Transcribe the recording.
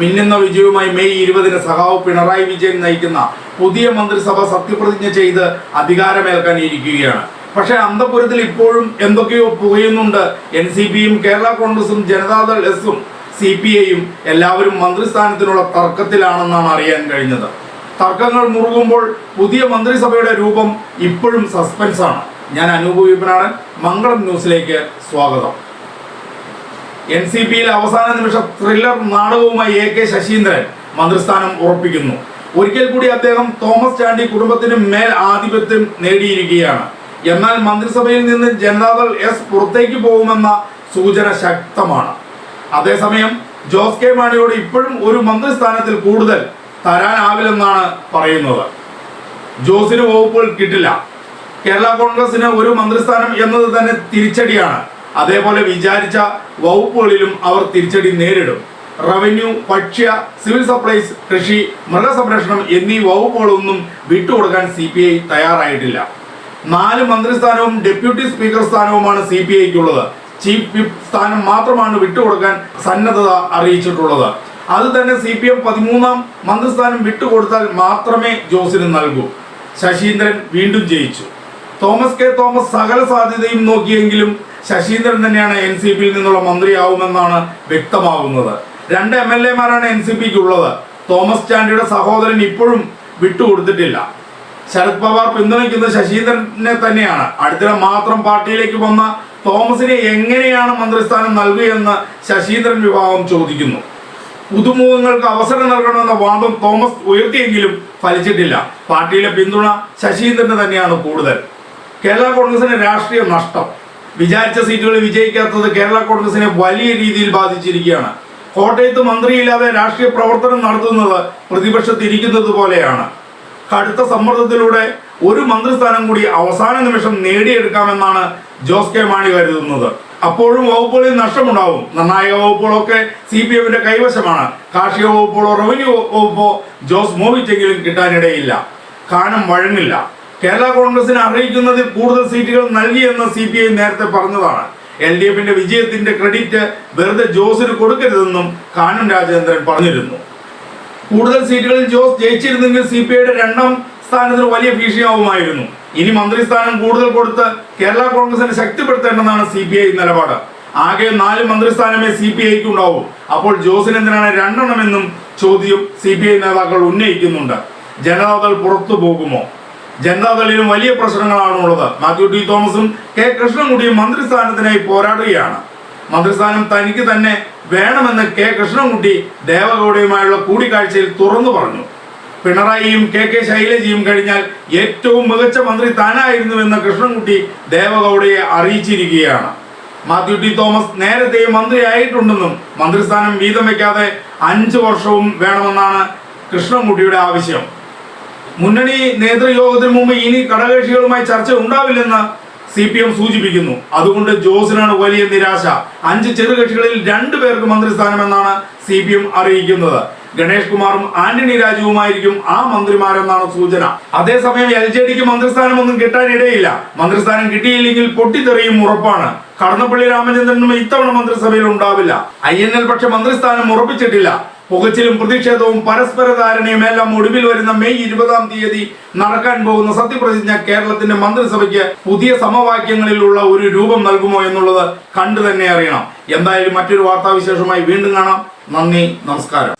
മിന്നുന്ന വിജയവുമായി മെയ് ഇരുപതിന് സഖാവ് പിണറായി വിജയൻ നയിക്കുന്ന പുതിയ മന്ത്രിസഭ സത്യപ്രതിജ്ഞ ചെയ്ത് അധികാരമേൽക്കാൻ ഇരിക്കുകയാണ് പക്ഷേ അന്തപുരത്തിൽ ഇപ്പോഴും എന്തൊക്കെയോ പുകയുന്നുണ്ട്. എൻ സി പിയും കേരള കോൺഗ്രസും ജനതാദൾ എസും സി പി ഐയും എല്ലാവരും മന്ത്രിസ്ഥാനത്തിനുള്ള തർക്കത്തിലാണെന്നാണ് അറിയാൻ കഴിഞ്ഞത്. തർക്കങ്ങൾ മുറുകുമ്പോൾ പുതിയ മന്ത്രിസഭയുടെ രൂപം ഇപ്പോഴും സസ്പെൻസാണ്. ഞാൻ അനൂപ് വിപനാണ് മംഗളം ന്യൂസിലേക്ക് സ്വാഗതം. എൻ സി പിയിൽ അവസാന നിമിഷ ത്രില്ലർ നാടകവുമായി എ കെ ശശീന്ദ്രൻ മന്ത്രിസ്ഥാനം ഉറപ്പിക്കുന്നു. ഒരിക്കൽ കൂടി അദ്ദേഹം തോമസ് ചാണ്ടി കുടുംബത്തിന് മേൽ ആധിപത്യം നേടിയിരിക്കുകയാണ്. എന്നാൽ മന്ത്രിസഭയിൽ നിന്ന് ജനതാദൾ എസ് പുറത്തേക്ക് പോകുമെന്ന സൂചന ശക്തമാണ്. അതേസമയം ജോസ് കെ മാണിയോട് ഇപ്പോഴും ഒരു മന്ത്രിസ്ഥാനത്തിൽ കൂടുതൽ തരാനാവില്ലെന്നാണ് പറയുന്നത്. ജോസിന് വകുപ്പുകൾ കിട്ടില്ല. കേരള കോൺഗ്രസിന് ഒരു മന്ത്രിസ്ഥാനം എന്നത് തന്നെ തിരിച്ചടിയാണ്. അതേപോലെ വിചാരിച്ച വകുപ്പുകളിലും അവർ തിരിച്ചടി നേരിടും. റവന്യൂ ഭക്ഷ്യ സിവിൽ സപ്ലൈസ് കൃഷി മൃഗസംരക്ഷണം എന്നീ വകുപ്പുകളൊന്നും വിട്ടുകൊടുക്കാൻ സി പി ഐ തയ്യാറായിട്ടില്ല. നാല് മന്ത്രിസ്ഥാനവും ഡെപ്യൂട്ടി സ്പീക്കർ സ്ഥാനവുമാണ് സി പി ഐക്കുള്ളത് ചീഫ് വിപ്പ് സ്ഥാനം മാത്രമാണ് വിട്ടുകൊടുക്കാൻ സന്നദ്ധത അറിയിച്ചിട്ടുള്ളത്. അത് തന്നെ സി പി എം പതിമൂന്നാം മന്ത്രിസ്ഥാനം വിട്ടുകൊടുത്താൽ മാത്രമേ ജോസിന് നൽകൂ. ശശീന്ദ്രൻ വീണ്ടും ജയിച്ചു. തോമസ് കെ തോമസ് സകല സാധ്യതയും നോക്കിയെങ്കിലും ശശീന്ദ്രൻ തന്നെയാണ് എൻ സി പിയിൽ നിന്നുള്ള മന്ത്രിയാവുമെന്നാണ് വ്യക്തമാകുന്നത് രണ്ട് എം എൽ എമാരാണ് എൻ സി പിക്ക് ഉള്ളത്. തോമസ് ചാണ്ടിയുടെ സഹോദരൻ ഇപ്പോഴും വിട്ടുകൊടുത്തിട്ടില്ല. ശരത് പവാർ പിന്തുണയ്ക്കുന്ന ശശീന്ദ്രനെ തന്നെയാണ്. അടുത്തിടെ മാത്രം പാർട്ടിയിലേക്ക് വന്ന തോമസിനെ എങ്ങനെയാണ് മന്ത്രിസ്ഥാനം നൽകുകയെന്ന് ശശീന്ദ്രൻ വിഭാഗം ചോദിക്കുന്നു. പുതുമുഖങ്ങൾക്ക് അവസരം നൽകണമെന്ന വാദം തോമസ് ഉയർത്തിയെങ്കിലും ഫലിച്ചിട്ടില്ല. പാർട്ടിയിലെ പിന്തുണ ശശീന്ദ്രന് തന്നെയാണ് കൂടുതൽ. കേരള കോൺഗ്രസിന് രാഷ്ട്രീയ നഷ്ടം. വിചാരിച്ച സീറ്റുകളിൽ വിജയിക്കാത്തത് കേരള കോൺഗ്രസിനെ വലിയ രീതിയിൽ ബാധിച്ചിരിക്കുകയാണ്. കോട്ടയത്ത് മന്ത്രിയില്ലാതെ രാഷ്ട്രീയ പ്രവർത്തനം നടത്തുന്നത് പ്രതിപക്ഷത്തിരിക്കുന്നത് പോലെയാണ്. കടുത്ത സമ്മർദ്ദത്തിലൂടെ ഒരു മന്ത്രിസ്ഥാനം കൂടി അവസാന നിമിഷം നേടിയെടുക്കാമെന്നാണ് ജോസ് കെ മാണി കരുതുന്നത്. അപ്പോഴും വകുപ്പുകളിൽ നഷ്ടമുണ്ടാവും. നിർണായക വകുപ്പുകളൊക്കെ സി പി എമ്മിന്റെ കൈവശമാണ്. കാർഷിക വകുപ്പുകളോ റവന്യൂ വകുപ്പോ ജോസ് മോഹിച്ചെങ്കിലും കിട്ടാനിടയില്ല. കാനം വഴങ്ങില്ല. കേരള കോൺഗ്രസിന് അറിയിക്കുന്നതിൽ കൂടുതൽ സീറ്റുകൾ നൽകിയെന്ന് സി പി ഐ നേരത്തെ പറഞ്ഞതാണ്. എൽ ഡി എഫിന്റെ വിജയത്തിന്റെ ക്രെഡിറ്റ് വെറുതെ ജോസിന് കൊടുക്കരുതെന്നും കാനം രാജേന്ദ്രൻ പറഞ്ഞിരുന്നു. കൂടുതൽ സീറ്റുകളിൽ ജോസ് ജയിച്ചിരുന്നെങ്കിൽ സി പി ഐയുടെ രണ്ടാം സ്ഥാനത്തിന് വലിയ ഭീഷണിയാവുമായിരുന്നു. ഇനി മന്ത്രിസ്ഥാനം കൂടുതൽ കൊടുത്ത് കേരള കോൺഗ്രസിനെ ശക്തിപ്പെടുത്തേണ്ടെന്നാണ് സി പി ഐ നിലപാട്. ആകെ നാല് മന്ത്രിസ്ഥാനമേ സി പി ഐക്ക് ഉണ്ടാവൂ അപ്പോൾ ജോസിന് എന്തിനാണ് രണ്ടെണ്ണമെന്നും ചോദ്യം സി പി ഐ നേതാക്കൾ ഉന്നയിക്കുന്നുണ്ട്. ജനതാദൾ പുറത്തു പോകുമോ? ജനതാദളിലും വലിയ പ്രശ്നങ്ങളാണ് ഉള്ളത് മാത്യു ടി തോമസും കെ കൃഷ്ണൻകുട്ടിയും മന്ത്രിസ്ഥാനത്തിനായി പോരാടുകയാണ്. മന്ത്രിസ്ഥാനം തനിക്ക് തന്നെ വേണമെന്ന് കെ കൃഷ്ണൻകുട്ടി ദേവഗൌഡയുമായുള്ള കൂടിക്കാഴ്ചയിൽ തുറന്നു പറഞ്ഞു. പിണറായിയും കെ കെ ശൈലജയും കഴിഞ്ഞാൽ ഏറ്റവും മികച്ച മന്ത്രി താനായിരുന്നുവെന്ന് കൃഷ്ണൻകുട്ടി ദേവഗൌഡയെ അറിയിച്ചിരിക്കുകയാണ്. മാത്യു ടി തോമസ് നേരത്തെ മന്ത്രിയായിട്ടുണ്ടെന്നും മന്ത്രിസ്ഥാനം വീതം വയ്ക്കാതെ അഞ്ചു വർഷവും വേണമെന്നാണ് കൃഷ്ണൻകുട്ടിയുടെ ആവശ്യം. മുന്നണി നേതൃയോഗത്തിന് മുമ്പ് ഇനി ഘടകകക്ഷികളുമായി ചർച്ച ഉണ്ടാവില്ലെന്ന് സി പി എം സൂചിപ്പിക്കുന്നു. അതുകൊണ്ട് ജോസിനാണ് വലിയ നിരാശ. അഞ്ച് ചെറുകക്ഷികളിൽ രണ്ടു പേർക്ക് മന്ത്രിസ്ഥാനമെന്നാണ് സി പി എം അറിയിക്കുന്നത്. ഗണേഷ് കുമാറും ആന്റണി രാജുവുമായിരിക്കും ആ മന്ത്രിമാരെന്നാണ് സൂചന. അതേസമയം എൽ ജെ ഡിക്ക് മന്ത്രിസ്ഥാനമൊന്നും കിട്ടാനിടയില്ല. മന്ത്രിസ്ഥാനം കിട്ടിയില്ലെങ്കിൽ പൊട്ടിത്തെറിയും ഉറപ്പാണ്. കടന്നപ്പള്ളി രാമചന്ദ്രനും ഇത്തവണ മന്ത്രിസഭയിൽ ഉണ്ടാവില്ല. ഐ എൻ എൽ പക്ഷെ മന്ത്രിസ്ഥാനം ഉറപ്പിച്ചിട്ടില്ല. പുകച്ചിലും പ്രതിഷേധവും പരസ്പര ധാരണയും എല്ലാം ഒടുവിൽ വരുന്ന മെയ് ഇരുപതാം തീയതി നടക്കാൻ പോകുന്ന സത്യപ്രതിജ്ഞ കേരളത്തിന്റെ മന്ത്രിസഭയ്ക്ക് പുതിയ സമവാക്യങ്ങളിലുള്ള ഒരു രൂപം നൽകുമോ എന്നുള്ളത് കണ്ടു തന്നെ അറിയണം. എന്തായാലും മറ്റൊരു വാർത്താവിശേഷമായി വീണ്ടും കാണാം. നന്ദി നമസ്കാരം.